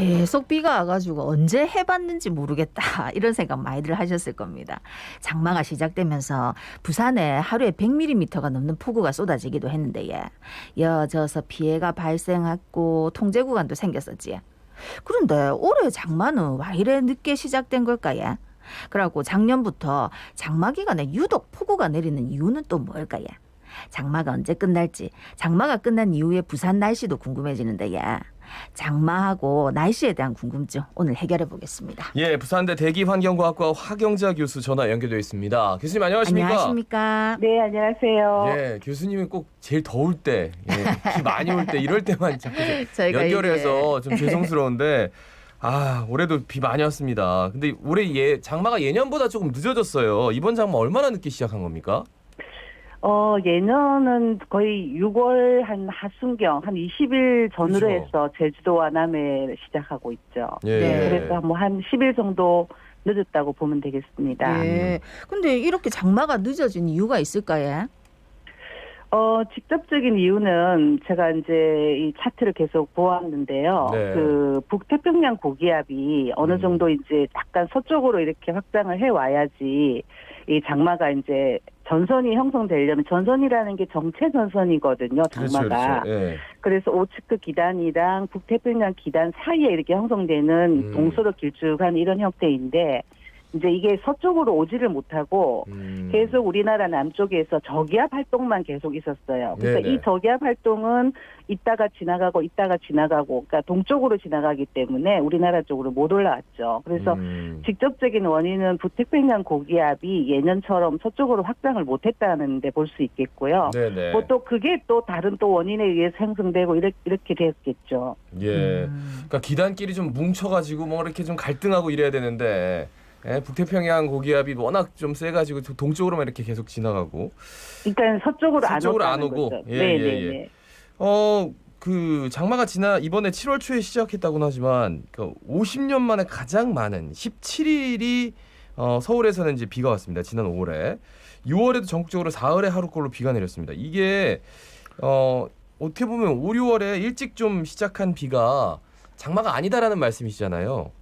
계속 비가 와가지고 언제 해봤는지 모르겠다 이런 생각 많이들 하셨을 겁니다. 장마가 시작되면서 부산에 하루에 100mm가 넘는 폭우가 쏟아지기도 했는데 예. 이어져서 피해가 발생했고 통제 구간도 생겼었지. 그런데 올해 장마는 왜 이래 늦게 시작된 걸까 예? 그러고 작년부터 장마 기간에 유독 폭우가 내리는 이유는 또 뭘까 예? 장마가 언제 끝날지 장마가 끝난 이후에 부산 날씨도 궁금해지는데 예. 장마하고 날씨에 대한 궁금증 오늘 해결해 보겠습니다. 예, 부산대 대기환경과학과 화경자 교수 전화 연결되어 있습니다. 교수님 안녕하십니까? 안녕하십니까? 네, 안녕하세요. 예, 교수님은 꼭 제일 더울 때, 예, 비 많이 올 때 이럴 때만 자꾸 연결해서 좀 죄송스러운데 아 올해도 비 많이 왔습니다. 근데 올해 예 장마가 예년보다 조금 늦어졌어요. 이번 장마 얼마나 늦게 시작한 겁니까? 어, 예년은 거의 6월 한 하순경, 한 20일 전후로 그렇죠. 해서 제주도와 남해 시작하고 있죠. 예. 네. 그래서 뭐 한 10일 정도 늦었다고 보면 되겠습니다. 예. 근데 이렇게 장마가 늦어진 이유가 있을까요? 어, 직접적인 이유는 제가 이제 이 차트를 계속 보았는데요. 네. 그 북태평양 고기압이 어느 음. 정도 이제 약간 서쪽으로 이렇게 확장을 해 와야지 이 장마가 이제 전선이 형성되려면 전선이라는 게 정체 전선이거든요. 그렇죠, 장마가. 그렇죠. 예. 그래서 오츠크 기단이랑 북태평양 기단 사이에 이렇게 형성되는 음. 동서로 길쭉한 이런 형태인데 이제 이게 서쪽으로 오지를 못하고 음. 계속 우리나라 남쪽에서 저기압 활동만 계속 있었어요. 그래서 네네. 이 저기압 활동은 있다가 지나가고 있다가 지나가고 그러니까 동쪽으로 지나가기 때문에 우리나라 쪽으로 못 올라왔죠. 그래서 음. 직접적인 원인은 북태평양 고기압이 예년처럼 서쪽으로 확장을 못했다는 데 볼 수 있겠고요. 네네. 뭐 또 그게 또 다른 또 원인에 의해서 형성되고 이렇게, 이렇게 되었겠죠. 예. 음. 그러니까 기단끼리 좀 뭉쳐가지고 뭐 이렇게 좀 갈등하고 이래야 되는데 예, 북태평양 고기압이 워낙 좀 세가지고 동쪽으로만 이렇게 계속 지나가고 그러니까 서쪽으로, 서쪽으로 안 안 오고. 거죠. 예, 네, 예, 네, 예. 네. 어, 그 장마가 지나 이번에 7월 초에 시작했다고는 하지만 그 50년 만에 가장 많은 17일이 어, 서울에서는 이제 비가 왔습니다. 지난 5월에 6월에도 전국적으로 사흘에 하루꼴로 비가 내렸습니다. 이게 어, 어떻게 보면 5, 6월에 일찍 좀 시작한 비가 장마가 아니다라는 말씀이시잖아요.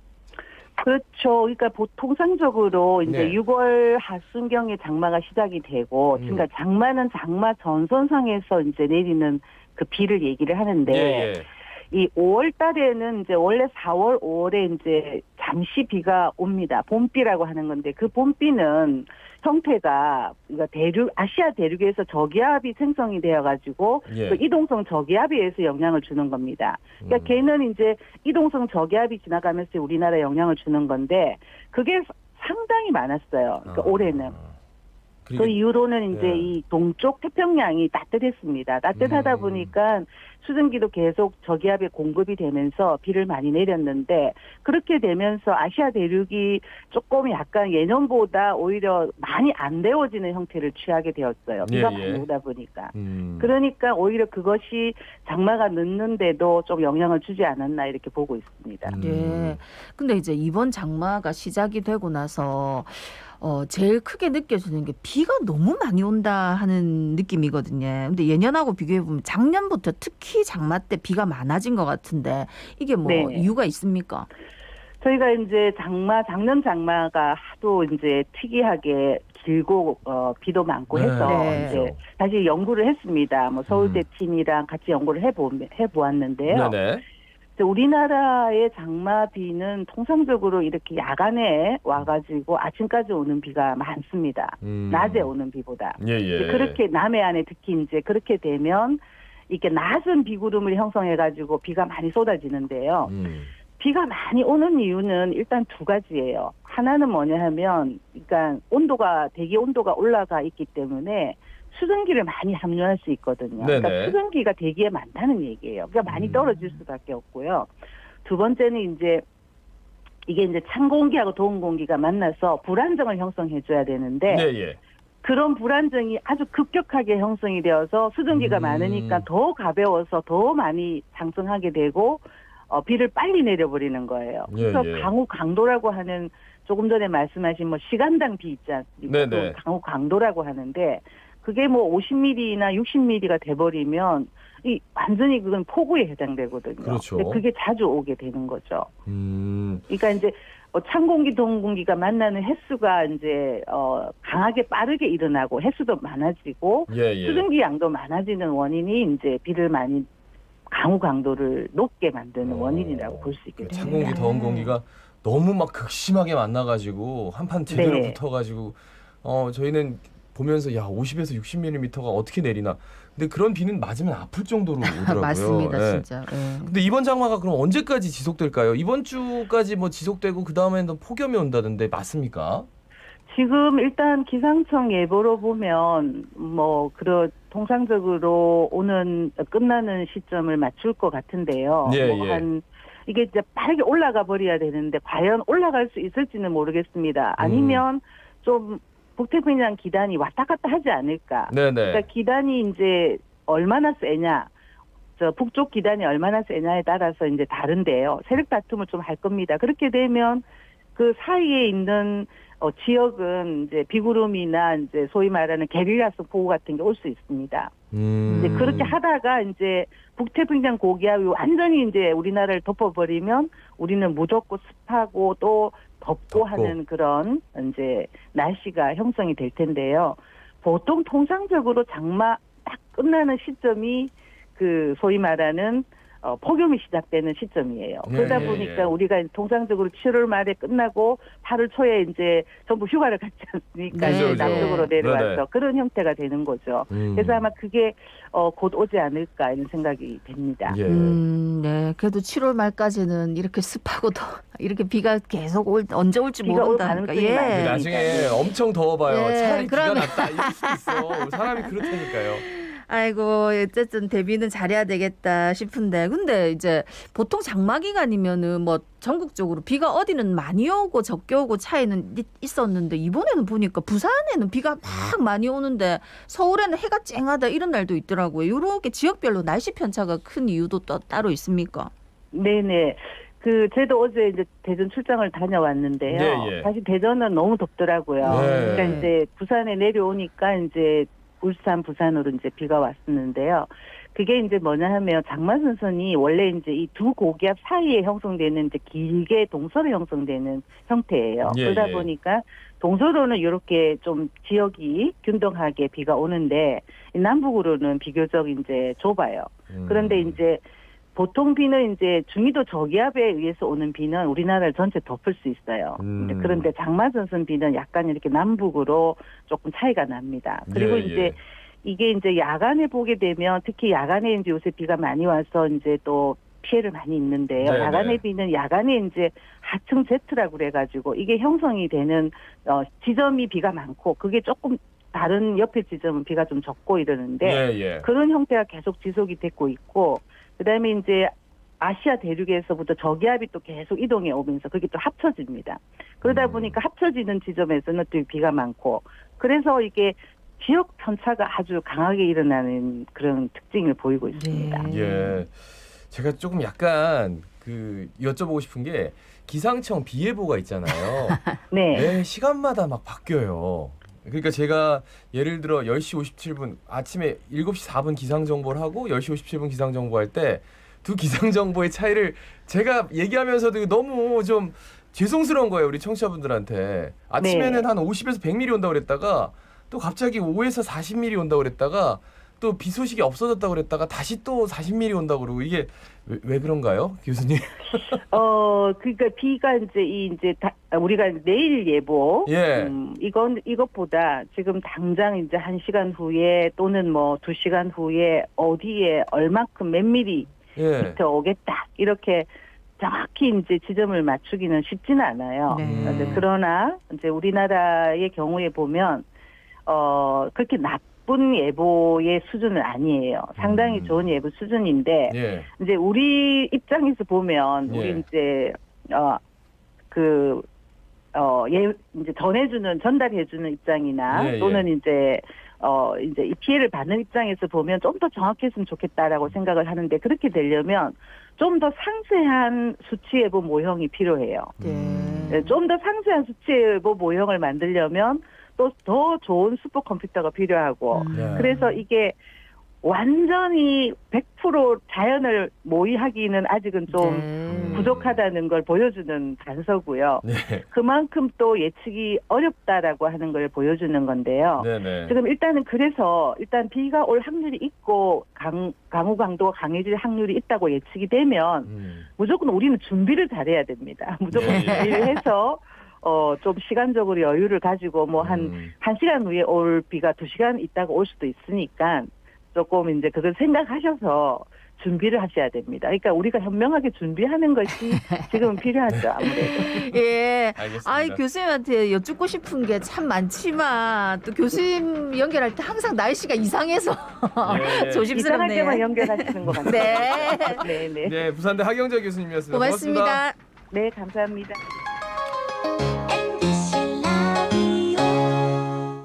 그렇죠. 그러니까 보통 통상적으로 이제 네. 6월 하순경에 장마가 시작이 되고, 음. 그러니까 장마는 장마 전선상에서 이제 내리는 그 비를 얘기를 하는데, 예, 예. 이 5월 달에는 이제 원래 4월, 5월에 이제 잠시 비가 옵니다. 봄비라고 하는 건데, 그 봄비는 형태가 대륙 아시아 대륙에서 저기압이 생성이 되어가지고 예. 그 이동성 저기압에 의해서 영향을 주는 겁니다. 그러니까 음. 걔는 이제 이동성 저기압이 지나가면서 우리나라에 영향을 주는 건데 그게 상당히 많았어요. 그러니까 아. 올해는. 그 이후로는 이제 예. 이 동쪽 태평양이 따뜻했습니다. 따뜻하다 음. 보니까 수증기도 계속 저기압에 공급이 되면서 비를 많이 내렸는데 그렇게 되면서 아시아 대륙이 조금 약간 예년보다 오히려 많이 안 데워지는 형태를 취하게 되었어요. 비가 예, 예. 많이 오다 보니까. 음. 그러니까 오히려 그것이 장마가 늦는데도 좀 영향을 주지 않았나 이렇게 보고 있습니다. 음. 예. 근데 이제 이번 장마가 시작이 되고 나서 어 제일 크게 느껴지는 게 비가 너무 많이 온다 하는 느낌이거든요. 근데 예년하고 비교해 보면 작년부터 특히 장마 때 비가 많아진 것 같은데 이게 뭐 네. 이유가 있습니까? 저희가 이제 장마 작년 장마가 하도 이제 특이하게 길고 어 비도 많고 해서 네. 이제 다시 연구를 했습니다. 뭐 서울대 음. 팀이랑 같이 연구를 해보 해보았는데요. 네네. 우리나라의 장마 비는 통상적으로 이렇게 야간에 와가지고 아침까지 오는 비가 많습니다. 음. 낮에 오는 비보다. 예, 예. 그렇게 남해안에 특히 이제 그렇게 되면 이렇게 낮은 비구름을 형성해가지고 비가 많이 쏟아지는데요. 음. 비가 많이 오는 이유는 일단 두 가지예요. 하나는 뭐냐 하면, 그러니까 온도가 대기 온도가 올라가 있기 때문에 수증기를 많이 함유할 수 있거든요. 네네. 그러니까 수증기가 대기에 많다는 얘기예요. 그러니까 많이 음. 떨어질 수밖에 없고요. 두 번째는 이제 이게 이제 찬 공기하고 더운 공기가 만나서 불안정을 형성해 줘야 되는데 네, 예. 그런 불안정이 아주 급격하게 형성이 되어서 수증기가 음. 많으니까 더 가벼워서 더 많이 상승하게 되고 어, 비를 빨리 내려버리는 거예요. 예, 그래서 예. 강우 강도라고 하는 조금 전에 말씀하신 뭐 시간당 비 있지 않습니까? 강우 강도라고 하는데 그게 뭐 50mm나 60mm가 돼버리면 이 완전히 그건 폭우에 해당되거든요. 그렇죠. 근데 그게 자주 오게 되는 거죠. 음. 그러니까 이제 어, 찬 공기, 더운 공기가 만나는 횟수가 이제 어, 강하게 빠르게 일어나고 횟수도 많아지고 예, 예. 수증기 양도 많아지는 원인이 이제 비를 많이 강우 강도를 높게 만드는 어. 원인이라고 볼 수 있게 그. 찬 공기 더운 공기가 너무 막 극심하게 만나가지고 한판 제대로 네. 붙어가지고 어 저희는 보면서 야 50에서 60mm가 어떻게 내리나 근데 그런 비는 맞으면 아플 정도로 오더라고요. 맞습니다, 예. 진짜. 예. 근데 이번 장마가 그럼 언제까지 지속될까요? 이번 주까지 뭐 지속되고 그 다음에는 폭염이 온다던데 맞습니까? 지금 일단 기상청 예보로 보면 뭐 그런 통상적으로 오는 끝나는 시점을 맞출 것 같은데요. 예, 뭐 예. 한 이게 이제 빠르게 올라가 버려야 되는데 과연 올라갈 수 있을지는 모르겠습니다. 아니면 좀 북태평양 기단이 왔다 갔다 하지 않을까. 네네. 그러니까 기단이 이제 얼마나 세냐, 저 북쪽 기단이 얼마나 세냐에 따라서 이제 다른데요. 세력 다툼을 좀 할 겁니다. 그렇게 되면 그 사이에 있는 어, 지역은 이제 비구름이나 이제 소위 말하는 게릴라성 폭우 같은 게 올 수 있습니다. 음. 이제 그렇게 하다가 이제 북태평양 고기압이 완전히 이제 우리나라를 덮어버리면 우리는 무덥고 습하고 또 덥고, 덥고. 하는 그런 이제 날씨가 형성이 될 텐데요. 보통 통상적으로 장마 딱 끝나는 시점이 그 소위 말하는 어, 폭염이 시작되는 시점이에요. 예, 그러다 예, 보니까 예. 우리가 통상적으로 7월 말에 끝나고 8월 초에 이제 전부 휴가를 갔지 않습니까? 네, 이제 네. 남쪽으로 내려와서 네네. 그런 형태가 되는 거죠. 음. 그래서 아마 그게 어, 곧 오지 않을까 이런 생각이 됩니다. 예. 음, 네. 그래도 7월 말까지는 이렇게 습하고 더 이렇게 비가 계속 올 언제 올지 비가 올 모른다니까. 가능성이 예. 나중에 엄청 더워봐요. 예, 차라리 비가 그러면- 낫다 이럴 수도 있어. 사람이 그렇다니까요. 아이고 어쨌든 대비는 잘해야 되겠다 싶은데 근데 이제 보통 장마 기간이면은 뭐 전국적으로 비가 어디는 많이 오고 적게 오고 차이는 있- 있었는데 이번에는 보니까 부산에는 비가 막 많이 오는데 서울에는 해가 쨍하다 이런 날도 있더라고요. 이렇게 지역별로 날씨 편차가 큰 이유도 또 따로 있습니까? 네네. 그 저도 어제 이제 대전 출장을 다녀왔는데요. 예, 예. 사실 대전은 너무 덥더라고요. 네. 그러니까 이제 부산에 내려오니까 이제 울산, 부산으로 이제 비가 왔었는데요. 그게 이제 뭐냐 하면 장마선선이 원래 이제 이 두 고기압 사이에 형성되는 이제 길게 동서로 형성되는 형태예요. 예, 그러다 예. 보니까 동서로는 이렇게 좀 지역이 균등하게 비가 오는데 이 남북으로는 비교적 이제 좁아요. 음. 그런데 이제 보통 비는 이제 중위도 저기압에 의해서 오는 비는 우리나라를 전체 덮을 수 있어요. 음. 그런데 장마전선 비는 약간 이렇게 남북으로 조금 차이가 납니다. 그리고 예, 이제 예. 이게 이제 야간에 보게 되면 특히 야간에 이제 요새 비가 많이 와서 이제 또 피해를 많이 입는데요. 네, 야간의 네. 비는 야간에 이제 하층 Z라고 그래가지고 이게 형성이 되는 어, 지점이 비가 많고 그게 조금 다른 옆에 지점은 비가 좀 적고 이러는데 예, 예. 그런 형태가 계속 지속이 됐고 있고 그다음에 이제 아시아 대륙에서부터 저기압이 또 계속 이동해 오면서 그게 또 합쳐집니다. 그러다 음. 보니까 합쳐지는 지점에서는 또 비가 많고 그래서 이게 지역 편차가 아주 강하게 일어나는 그런 특징을 보이고 있습니다. 네. 예. 제가 조금 약간 그 여쭤보고 싶은 게 기상청 비 예보가 있잖아요. 네. 매 시간마다 막 바뀌어요. 그러니까 제가 예를 들어 10시 57분 아침에 7시 4분 기상 정보를 하고 10시 57분 기상 정보 할 때 두 기상 정보의 차이를 제가 얘기하면서도 너무 좀 죄송스러운 거예요, 우리 청취자분들한테. 아침에는 네. 한 50에서 100mm 온다고 그랬다가 또 갑자기 5에서 40mm 온다고 그랬다가 또 비 소식이 없어졌다고 그랬다가 다시 또 40mm 온다고 그러고 이게 왜, 왜 그런가요, 교수님? 어 그러니까 비가 이제 이 이제 다, 우리가 내일 예보 예. 음, 이건 이것보다 지금 당장 이제 한 시간 후에 또는 뭐두 시간 후에 어디에 얼마큼 몇 미리 예. 미터 오겠다 이렇게 정확히 이제 지점을 맞추기는 쉽지는 않아요. 네. 그런데 그러나 이제 우리나라의 경우에 보면 어 그렇게 나쁜 예보의 수준은 아니에요. 상당히 음. 좋은 예보 수준인데 예. 이제 우리 입장에서 보면 예. 우리 이제 어그 어, 예, 이제 전해주는, 전달해주는 입장이나 예, 예. 또는 이제, 어, 이제 이 피해를 받는 입장에서 보면 좀 더 정확했으면 좋겠다라고 생각을 하는데 그렇게 되려면 좀 더 상세한 수치예보 모형이 필요해요. 음. 네, 좀더 상세한 수치예보 모형을 만들려면 또 더 좋은 슈퍼 컴퓨터가 필요하고 음. 네. 그래서 이게 완전히 100% 자연을 모의하기는 아직은 좀 네. 부족하다는 걸 보여주는 단서고요. 네. 그만큼 또 예측이 어렵다라고 하는 걸 보여주는 건데요. 네네. 지금 일단은 그래서 일단 비가 올 확률이 있고 강, 강우 강도가 강해질 확률이 있다고 예측이 되면 음. 무조건 우리는 준비를 잘해야 됩니다. 무조건 예, 예. 준비를 해서 어 좀 시간적으로 여유를 가지고 뭐 한 음. 한 시간 후에 올 비가 두 시간 있다가 올 수도 있으니까 조금 이제 그걸 생각하셔서 준비를 하셔야 됩니다. 그러니까 우리가 현명하게 준비하는 것이 지금은 필요하죠. 아무래도. 예. 알겠습니다. 아이 교수님한테 여쭙고 싶은 게 참 많지만 또 교수님 연결할 때 항상 날씨가 이상해서 예, 예. 이상할 조심스럽네요. 때만 연결하시는 것 같아요. 네. 네, 네. 네, 부산대 하경재 교수님이었습니다. 고맙습니다. 네, 감사합니다.